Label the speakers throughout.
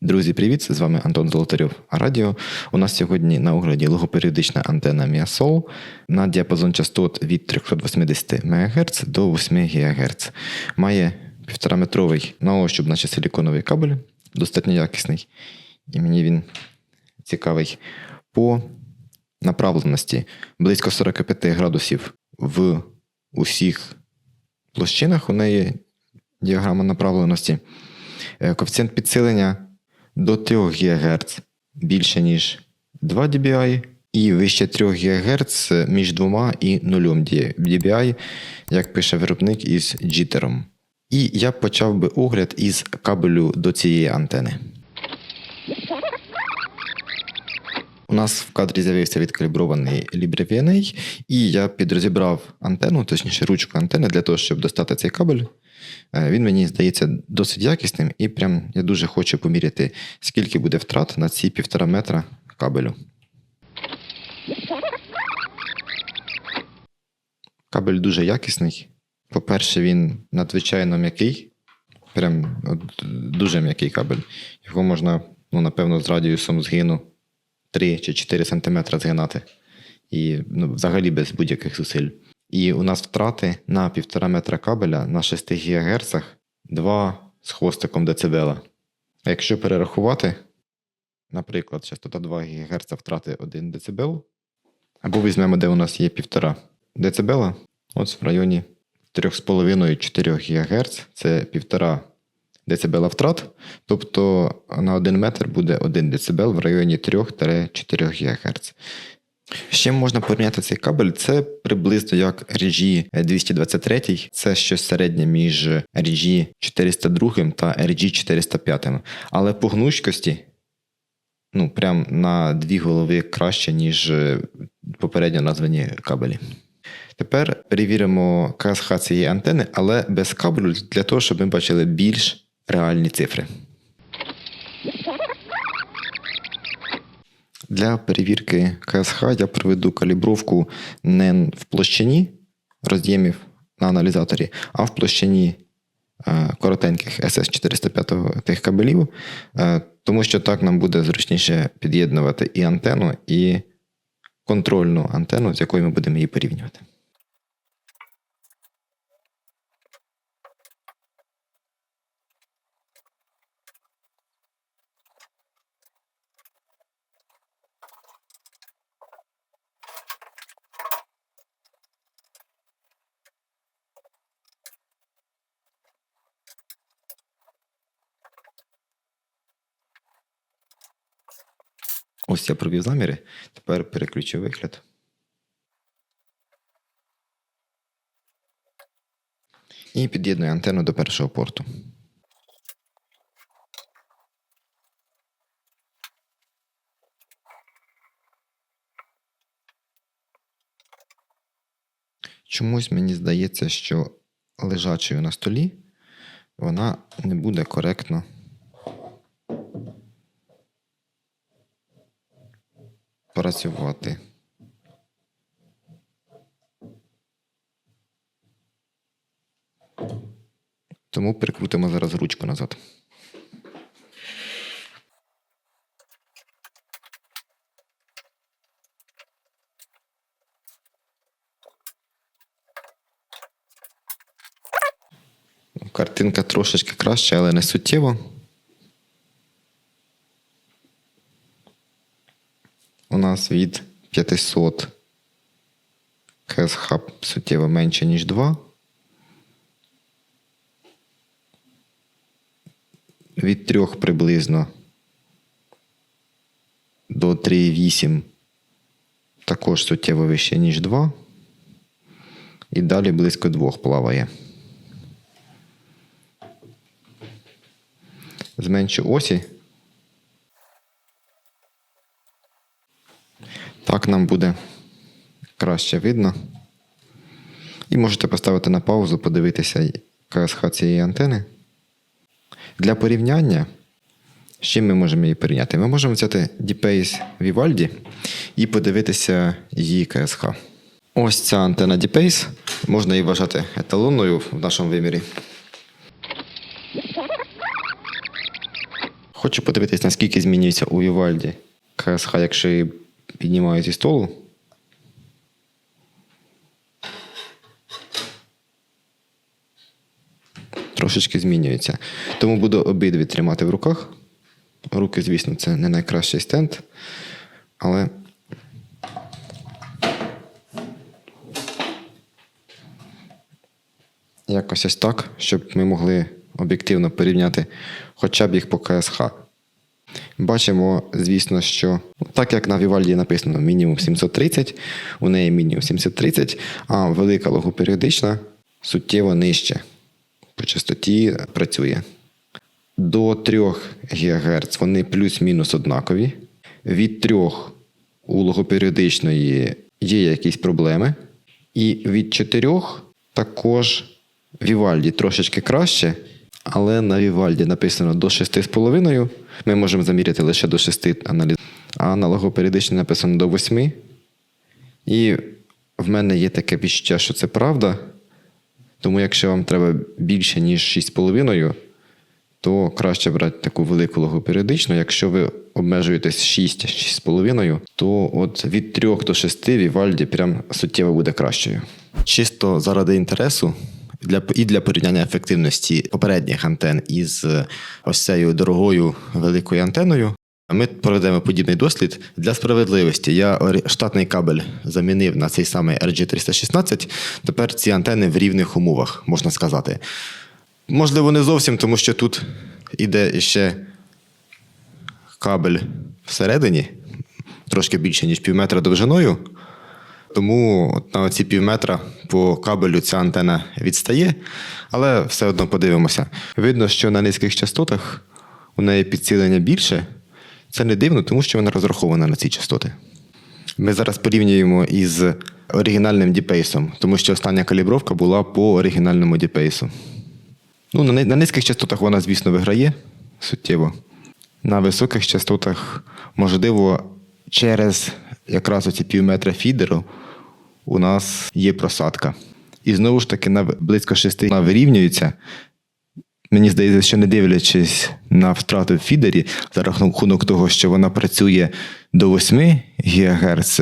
Speaker 1: Друзі, привіт! З вами Антон Золотарьов Радіо. У нас сьогодні на огляді логоперіодична антенна Miasol на діапазон частот від 380 МГц до 8 ГГц. Має 1,5-метровий на ощуп, наче силіконовий кабель, достатньо якісний. І мені він цікавий. По направленості близько 45 градусів в усіх площинах. У неї діаграма направленості. Е, Коефіцієнт підсилення до 3 ГГц більше, ніж 2 dBi, і вище 3 ГГц між 2 і 0 dBi, як пише виробник із джитером. І я почав би огляд із кабелю до цієї антени. У нас в кадрі з'явився відкалібрований LibreVNA, і я підрозібрав антенну, точніше ручку антени, для того, щоб достати цей кабель. Е, Він мені здається досить якісним, і прям я дуже хочу поміряти, скільки буде втрат на ці півтора метра кабелю. Кабель дуже якісний. По-перше, він надзвичайно м'який. Прям от, дуже м'який кабель. Його можна, ну, напевно, з радіусом згину 3 чи 4 см згинати. І ну, взагалі без будь-яких зусиль. І у нас втрати на 1,5 метра кабеля на 6 ГГц 2 з хвостиком децибела. А якщо перерахувати, наприклад, частота 2 ГГц втрати 1 дБ, або візьмемо, де у нас є 1,5 дБ, от в районі 3,5-4 ГГц це 1,5 дБ втрат, тобто на 1 метр буде 1 дБ в районі 3-4 ГГц. Чим можна порівняти цей кабель? Це приблизно як RG 223, це щось середнє між RG 402 та RG 405. Але по гнучкості, ну, прям на дві голови краще, ніж попередньо названі кабелі. Тепер перевіримо КСХ цієї антени, але без кабелю, для того, щоб ми бачили більш реальні цифри. Для перевірки КСХ я проведу калібровку не в площині роз'ємів на аналізаторі, а в площині е, коротеньких SS405 тих кабелів, е, тому що так нам буде зручніше під'єднувати і антенну, і контрольну антенну, з якою ми будемо її порівнювати. Ось я провів заміри. Тепер переключу вигляд. І під'єдную антенну до першого порту. Чомусь мені здається, що лежачою на столі вона не буде коректно працювати. Тому прикрутимо зараз ручку назад. Картинка трошечки краща, але не суттєво. У нас від 500 КСХ суттєво менше, ніж 2. Від 3 приблизно до 3,8 також суттєво вище, ніж 2. І далі близько 2 плаває. Зменшу осі. Так нам буде краще видно. І можете поставити на паузу, подивитися КСХ цієї антени. Для порівняння, з чим ми можемо її порівняти? Ми можемо взяти D-Pace Vivaldi і подивитися її КСХ. Ось ця антена D-Pace, можна її вважати еталонною в нашому вимірі. Хочу подивитись, наскільки змінюється у Вівальді КСХ, якщо її піднімаю зі столу. Трошечки змінюється. Тому буду обидві тримати в руках. Руки, звісно, це не найкращий стенд, але якось ось так, щоб ми могли об'єктивно порівняти хоча б їх по КСХ. Бачимо, звісно, що так як на Вівальді написано мінімум 730, у неї мінімум 730, а велика логоперіодична суттєво нижче. По частоті працює. До 3 ГГц вони плюс-мінус однакові. Від 3 у логоперіодичної є якісь проблеми. І від 4 також Вівальді трошечки краще, але на Вівальді написано до 6,5. Ми можемо заміряти лише до 6 аналіз. А на логоперіодичній написано до 8. І в мене є таке відчуття, що це правда. Тому якщо вам треба більше, ніж 6,5, то краще брати таку велику логоперіодичну. Якщо ви обмежуєтесь 6-6,5, то от від 3 до 6 Вівальді прям суттєво буде кращою. Чисто заради інтересу. Для і для порівняння ефективності попередніх антен із ось цією дорогою великою антеною. Ми проведемо подібний дослід для справедливості. Я штатний кабель замінив на цей самий RG316. Тепер ці антени в рівних умовах, можна сказати. Можливо, не зовсім, тому що тут іде ще кабель всередині, трошки більше, ніж пів метра довжиною. Тому на ці пів метра по кабелю ця антена відстає, але все одно подивимося. Видно, що на низьких частотах у неї підсилення більше. Це не дивно, тому що вона розрахована на ці частоти. Ми зараз порівнюємо із оригінальним діпейсом, тому що остання калібровка була по оригінальному діпейсу. Ну, на низьких частотах вона, звісно, виграє суттєво. На високих частотах, можливо, через якраз оці пів метра фідеру у нас є просадка. І знову ж таки, на близько 6 вона вирівнюється. Мені здається, що не дивлячись на втрату в фідері, за рахунок того, що вона працює до 8 ГГц,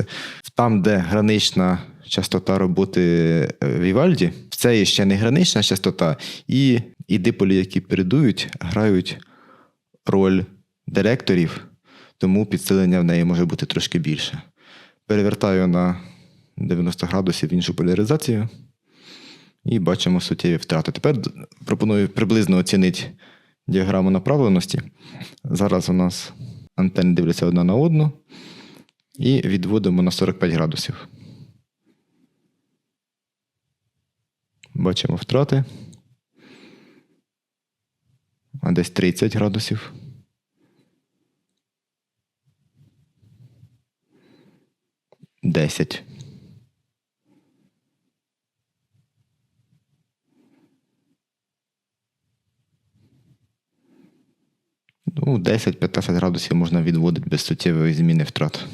Speaker 1: там, де гранична частота роботи е, Вівальді, це є ще не гранична частота, і, і диполі, які передують, грають роль директорів, тому підсилення в неї може бути трошки більше. Перевертаю на 90 градусів іншу поляризацію. І бачимо суттєві втрати. Тепер пропоную приблизно оцінити діаграму направленості. Зараз у нас антени дивляться одна на одну. І відводимо на 45 градусів. Бачимо втрати. А десь 30 градусів. Десять. Ну, 10-15 градусів можна відводити без суттєвої зміни втрат.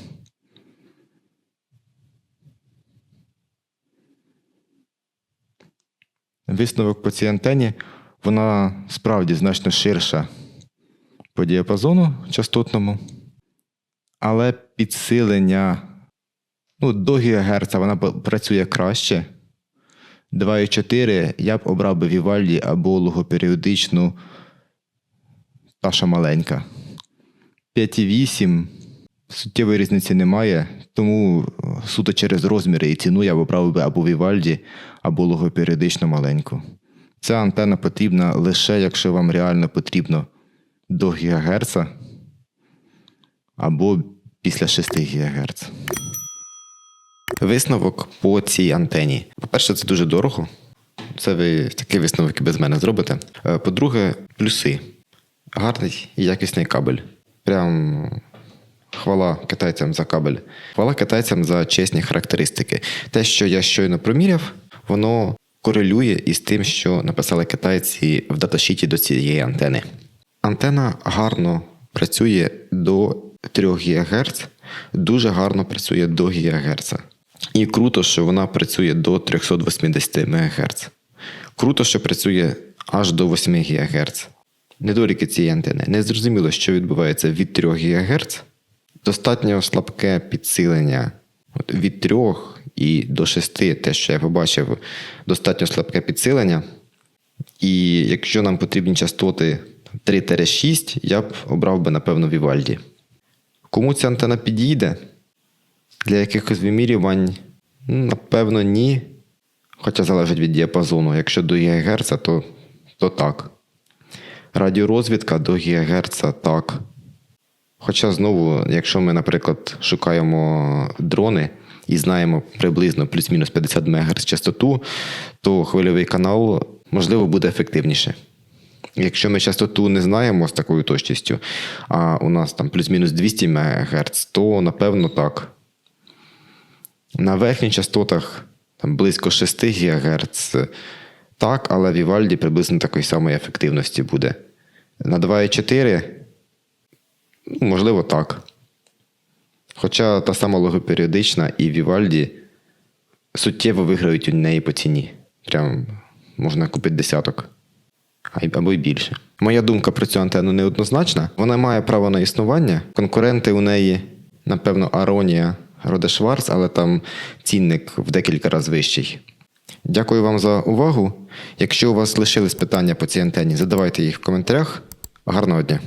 Speaker 1: Висновок по цій антені, вона справді значно ширша по діапазону частотному, але підсилення ну, до ГГц вона працює краще. 2,4 я б обрав би Вівальді або логоперіодичну та що маленька. 5,8 суттєвої різниці немає, тому е, суто через розміри і ціну я б обрав би або Вівальді, або логоперіодично маленьку. Ця антенна потрібна лише якщо вам реально потрібно до ГГц або після 6 ГГц. Висновок по цій антені. По-перше, це дуже дорого. Це ви такий висновок без мене зробите. Е, По-друге, плюси. Гарний і якісний кабель. Прям хвала китайцям за кабель. Хвала китайцям за чесні характеристики. Те, що я щойно проміряв, воно корелює із тим, що написали китайці в даташіті до цієї антени. Антена гарно працює до 3 ГГц, дуже гарно працює до ГГц. І круто, що вона працює до 380 МГц. Круто, що працює аж до 8 ГГц. недоліки цієї антени. Не зрозуміло, що відбувається від 3 ГГц. Достатньо слабке підсилення від 3 і до 6, те, що я побачив, достатньо слабке підсилення. І якщо нам потрібні частоти 3-6, я б обрав би, напевно, Вівальді. Кому ця антена підійде? Для якихось вимірювань, напевно, ні. Хоча залежить від діапазону. Якщо до ГГц, то, то так. Радіорозвідка до ГГц так. Хоча знову, якщо ми, наприклад, шукаємо дрони і знаємо приблизно плюс-мінус 50 МГц частоту, то хвильовий канал можливо буде ефективніше. Якщо ми частоту не знаємо з такою точністю, а у нас там плюс-мінус 200 МГц, то напевно так. На верхніх частотах там, близько 6 ГГц так, але Vivaldi приблизно такої самої ефективності буде. На 2,4 ну, можливо так. Хоча та сама логоперіодична і Vivaldi суттєво виграють у неї по ціні. Прям можна купити десяток. Або й більше. Моя думка про цю антенну неоднозначна. Вона має право на існування. Конкуренти у неї, напевно, Аронія, Роде Шварц, але там цінник в декілька разів вищий. Дякую вам за увагу. Якщо у вас лишились питання по цій антенні, задавайте їх в коментарях. Гарного дня!